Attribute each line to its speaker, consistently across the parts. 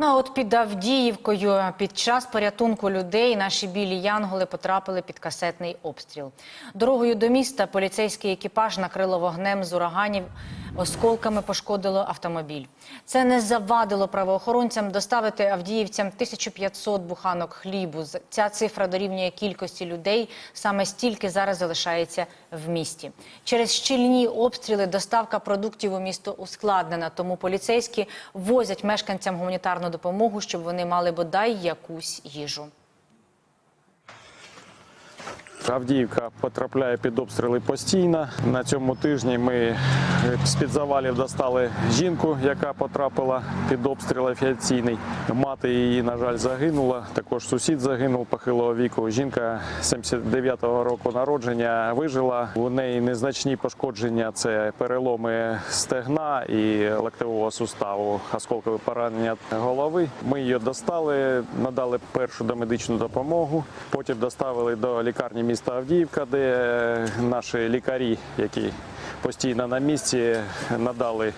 Speaker 1: Ну а от під Авдіївкою під час порятунку людей наші білі янголи потрапили під касетний обстріл. Дорогою до міста поліцейський екіпаж накрило вогнем з ураганів. Осколками пошкодило автомобіль. Це не завадило правоохоронцям доставити авдіївцям 1500 буханок хлібу. Ця цифра дорівнює кількості людей. Саме стільки зараз залишається в місті. Через щільні обстріли доставка продуктів у місто ускладнена. Тому поліцейські возять мешканцям гуманітарну допомогу, щоб вони мали бодай якусь їжу.
Speaker 2: Авдіївка потрапляє під обстріли постійно. На цьому тижні ми з-під завалів достали жінку, яка потрапила під обстріл авіаційний. Мати її, на жаль, загинула. Також сусід загинув похилого віку. Жінка 79-го року народження вижила. У неї незначні пошкодження це переломи стегна і локтевого суставу, осколкове поранення голови. Ми її достали, надали першу домедичну допомогу. Потім доставили до лікарні міста Авдіївка, де наші лікарі, які постійно на місці, надали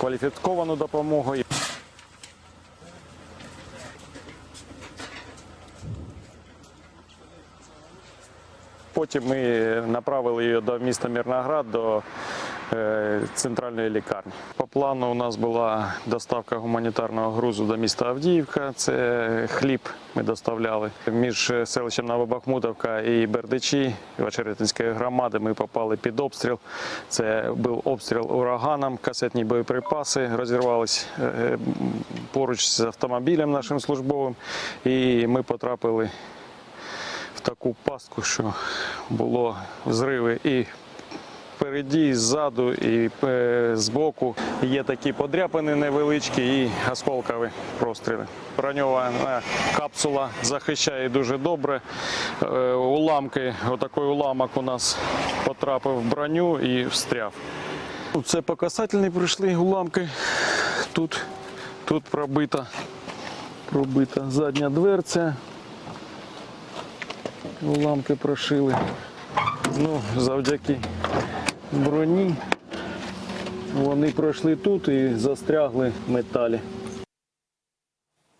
Speaker 2: кваліфіковану допомогу. Потім ми направили її до міста Мірноград, до е, центральної лікарні. По плану у нас була доставка гуманітарного грузу до міста Авдіївка. Це хліб ми доставляли. Між селищем Новобахмутовка і Бердичі Очеретинської громади ми попали під обстріл. Це був обстріл ураганом, касетні боєприпаси розірвались е, поруч з автомобілем нашим службовим, і ми потрапили в таку пастку, що було зриви і впереді, і ззаду, і е, збоку. Є такі подряпини невеличкі і осколкові простріли. Броньована капсула захищає дуже добре. Е, Уламки, отакий уламок у нас потрапив в броню і встряв. Ну, Це по касательній прийшли уламки. Тут, тут пробита, пробита задня дверця. Уламки прошили. Ну, завдяки броні вони пройшли тут і застрягли в металі.